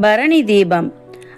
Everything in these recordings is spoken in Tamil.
பரணி தீபம்.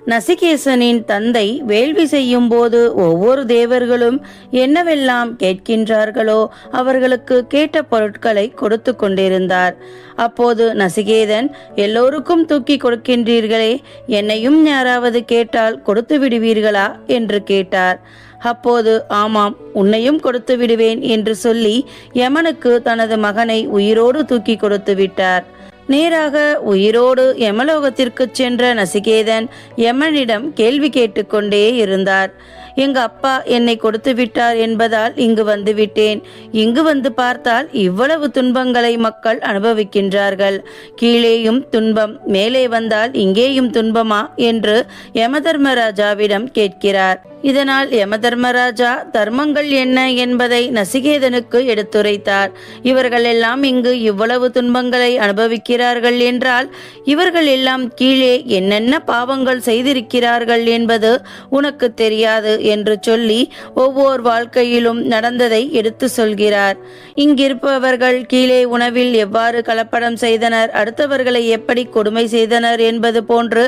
நசிகேசனின் தந்தை வேள்வி செய்யும் போது ஒவ்வொரு தேவர்களும் என்னவெல்லாம் கேட்கின்றார்களோ அவர்களுக்கு கேட்ட பொருட்களை கொடுத்து கொண்டிருந்தார். அப்போது நசிகேதன் எல்லோருக்கும் தூக்கி கொடுக்கின்றீர்களே என்னையும் யாராவது கேட்டால் கொடுத்து விடுவீர்களா? என்று கேட்டார். அப்போது ஆமாம் உன்னையும் கொடுத்து விடுவேன் என்று சொல்லி யமனுக்கு தனது மகனை உயிரோடு தூக்கி கொடுத்து விட்டார். நேராக உயிரோடு யமலோகத்திற்கு சென்ற நசிகேதன் யமனிடம் கேள்வி கேட்டுக்கொண்டே இருந்தார். எங்க அப்பா என்னை கொடுத்து விட்டார் என்பதால் இங்கு வந்து விட்டேன். இங்கு வந்து பார்த்தால் இவ்வளவு துன்பங்களை மக்கள் அனுபவிக்கின்றார்கள். கீழேயும் துன்பம் மேலே வந்தால் இங்கேயும் துன்பமா? என்று யமதர்மராஜாவிடம் கேட்கிறார். இதனால் யமதர்மராஜா தர்மங்கள் என்ன என்பதை நசிகேதனுக்கு எடுத்துரைத்தார். இவர்கள் எல்லாம் இங்கு இவ்வளவு துன்பங்களை அனுபவிக்கிறார்கள் என்றால் இவர்கள் எல்லாம் கீழே என்னென்ன பாவங்கள் செய்திருக்கிறார்கள் என்பது உனக்கு தெரியாது என்று சொல்லி ஒவ்வொரு வாழ்க்கையிலும் நடந்ததை எடுத்து சொல்கிறார். இங்கிருப்பவர்கள் கீழே உணவில் எவ்வாறு கலப்படம் செய்தனர் அடுத்தவர்களை எப்படி கொடுமை செய்தனர் என்பது போன்று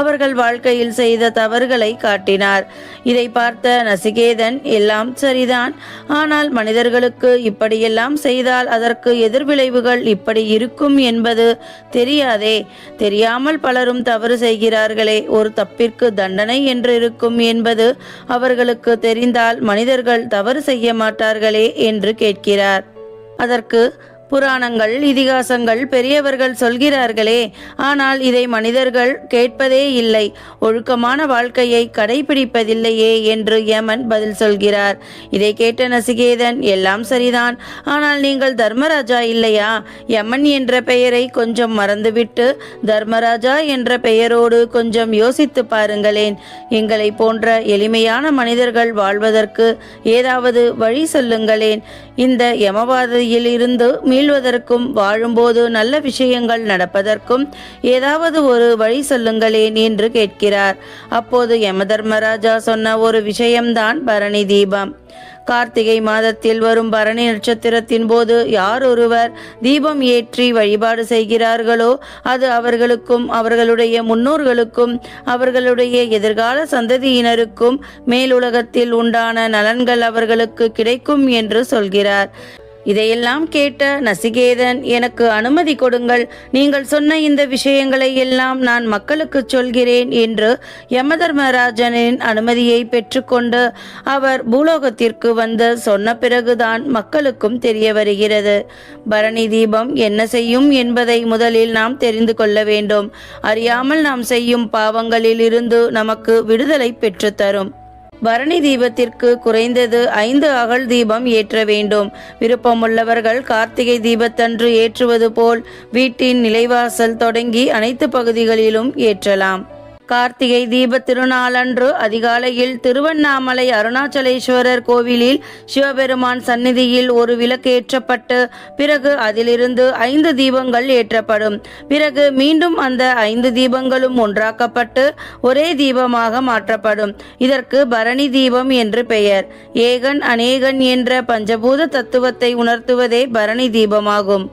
அவர்கள் வாழ்க்கையில் செய்த தவறுகளை காட்டினார். இதை பார்த்த நசிகேதன் எல்லாம் சரிதான் ஆனால் மனிதர்களுக்கு இப்படியெல்லாம் செய்தால் அதற்கு எதிர்விளைவுகள் இப்படி இருக்கும் என்பது தெரியாதே. தெரியாமல் பலரும் தவறு செய்கிறார்களே ஒரு தப்பிற்கு தண்டனை என்று இருக்கும் என்பது அவர்களுக்கு தெரிந்தால் மனிதர்கள் தவறு செய்ய மாட்டார்களே என்று கேட்கிறார். அதற்கு புராணங்கள் இதிகாசங்கள் பெரியவர்கள் சொல்கிறார்களே. ஆனால் இதை மனிதர்கள் கேட்பதே இல்லை. ஒழுக்கமான வாழ்க்கையை கடைபிடிப்பதில்லையே என்று யமன் பதில் சொல்கிறார். இதை கேட்ட நசிகேதன் எல்லாம் சரிதான். ஆனால் நீங்கள் தர்மராஜா இல்லையா? யமன் என்ற பெயரை கொஞ்சம் மறந்துவிட்டு தர்மராஜா என்ற பெயரோடு கொஞ்சம் யோசித்து பாருங்களேன். எங்களை போன்ற எளிமையான மனிதர்கள் வாழ்வதற்கு ஏதாவது வழி சொல்லுங்களேன். இந்த யமவாதியில் இருந்து மீள்வதற்கும் வாழும்போது நல்ல விஷயங்கள் நடப்பதற்கும் ஏதாவது ஒரு வழி சொல்லுங்களேன் என்று கேட்கிறார். அப்போது யமதர்மராஜா சொன்ன ஒரு விஷயம்தான் பரணி தீபம். கார்த்திகை மாதத்தில் வரும் பரணி நட்சத்திரத்தின் போது யார் ஒருவர் தீபம் ஏற்றி வழிபாடு செய்கிறார்களோ அது அவர்களுக்கும் அவர்களுடைய முன்னோர்களுக்கும் அவர்களுடைய எதிர்கால சந்ததியினருக்கும் மேலுலகத்தில் உண்டான நலன்கள் அவர்களுக்கு கிடைக்கும் என்று சொல்கிறார். இதையெல்லாம் கேட்ட நசிகேதன் எனக்கு அனுமதி கொடுங்கள். நீங்கள் சொன்ன இந்த விஷயங்களை எல்லாம் நான் மக்களுக்கு சொல்கிறேன் என்று யமதர்மராஜனின் அனுமதியை பெற்றுக்கொண்டு அவர் பூலோகத்திற்கு வந்து சொன்ன பிறகுதான் மக்களுக்கும் தெரிய வருகிறது. பரணி தீபம் என்ன செய்யும் என்பதை முதலில் நாம் தெரிந்து கொள்ள வேண்டும். அறியாமல் நாம் செய்யும் பாவங்களில் இருந்து நமக்கு விடுதலை பெற்றுத்தரும் பரணி தீபத்திற்கு குறைந்தது ஐந்து அகல் தீபம் ஏற்ற வேண்டும். விருப்பமுள்ளவர்கள் கார்த்திகை தீபத்தன்று ஏற்றுவது போல் வீட்டின் நிலைவாசல் தொடங்கி அனைத்து பகுதிகளிலும் ஏற்றலாம். கார்த்திகை தீப திருநாளன்று அதிகாலையில் திருவண்ணாமலை அருணாச்சலேஸ்வரர் கோவிலில் சிவபெருமான் சந்நிதியில் ஒரு விளக்கு ஏற்றப்பட்டு பிறகு அதிலிருந்து ஐந்து தீபங்கள் ஏற்றப்படும். பிறகு மீண்டும் அந்த ஐந்து தீபங்களும் ஒன்றாக்கப்பட்டு ஒரே தீபமாக மாற்றப்படும். இதற்கு பரணி தீபம் என்று பெயர். ஏகன் அநேகன் என்ற பஞ்சபூத தத்துவத்தை உணர்த்துவதே பரணி தீபமாகும்.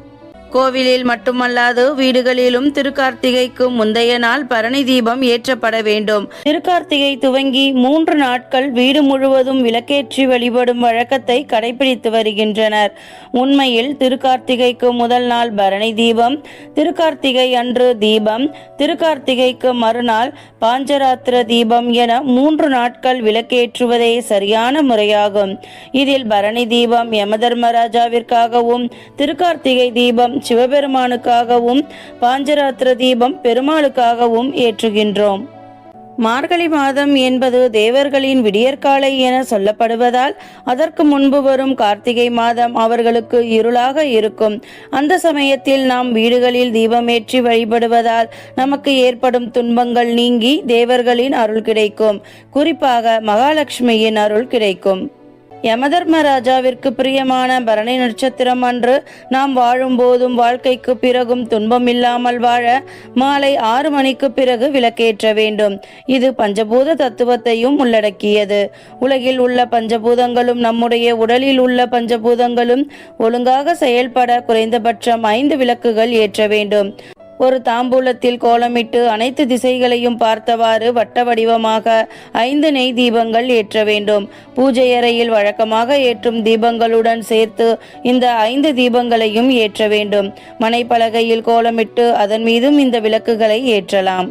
கோவிலில் மட்டுமல்லாது வீடுகளிலும் திருக்கார்த்திகைக்கு முந்தைய நாள் பரணி தீபம் ஏற்றப்பட வேண்டும். திருக்கார்த்திகை துவங்கி மூன்று நாட்கள் வீடு முழுவதும் விளக்கேற்றி வழிபடும் வழக்கத்தை கடைபிடித்து வருகின்றனர். உண்மையில் திருக்கார்த்திகைக்கு முதல் நாள் பரணி தீபம் திருக்கார்த்திகை அன்று தீபம் திருக்கார்த்திகைக்கு மறுநாள் பாஞ்சராத்திர தீபம் என மூன்று நாட்கள் விளக்கேற்றுவதே சரியான முறையாகும். இதில் பரணி தீபம் யமதர்மராஜாவிற்காகவும் திருக்கார்த்திகை தீபம் சிவபெருமானுக்காகவும் பாஞ்சராத்திர தீபம் பெருமாளுக்காகவும் ஏற்றுகின்றோம். மார்கழி மாதம் என்பது தேவர்களின் விடியற்காலை என சொல்லப்படுவதால் அதற்கு முன்பு வரும் கார்த்திகை மாதம் அவர்களுக்கு இருளாக இருக்கும். அந்த சமயத்தில் நாம் வீடுகளில் தீபமேற்றி வழிபடுவதால் நமக்கு ஏற்படும் துன்பங்கள் நீங்கி தேவர்களின் அருள் கிடைக்கும். குறிப்பாக மகாலட்சுமியின் அருள் கிடைக்கும். யமதர்மராஜாவிற்கு பிரியமான பரணி நட்சத்திரம் அன்று நாம் வாழும் போதும் வாழ்க்கைக்கு பிறகும் துன்பம் இல்லாமல் வாழ மாலை ஆறு மணிக்கு பிறகு விளக்கேற்ற வேண்டும். இது பஞ்சபூத தத்துவத்தையும் உள்ளடக்கியது. உலகில் உள்ள பஞ்சபூதங்களும் நம்முடைய உடலில் உள்ள பஞ்சபூதங்களும் ஒழுங்காக செயல்பட குறைந்தபட்சம் ஐந்து விளக்குகள் ஏற்ற வேண்டும். ஒரு தாம்பூலத்தில் கோலமிட்டு அனைத்து திசைகளையும் பார்த்தவாறு வட்ட வடிவமாக ஐந்து நெய் தீபங்கள் ஏற்ற வேண்டும். பூஜை அறையில் வழக்கமாக ஏற்றும் தீபங்களுடன் சேர்த்து இந்த ஐந்து தீபங்களையும் ஏற்ற வேண்டும். மனைப்பலகையில் கோலமிட்டு அதன் மீதும் இந்த விளக்குகளை ஏற்றலாம்.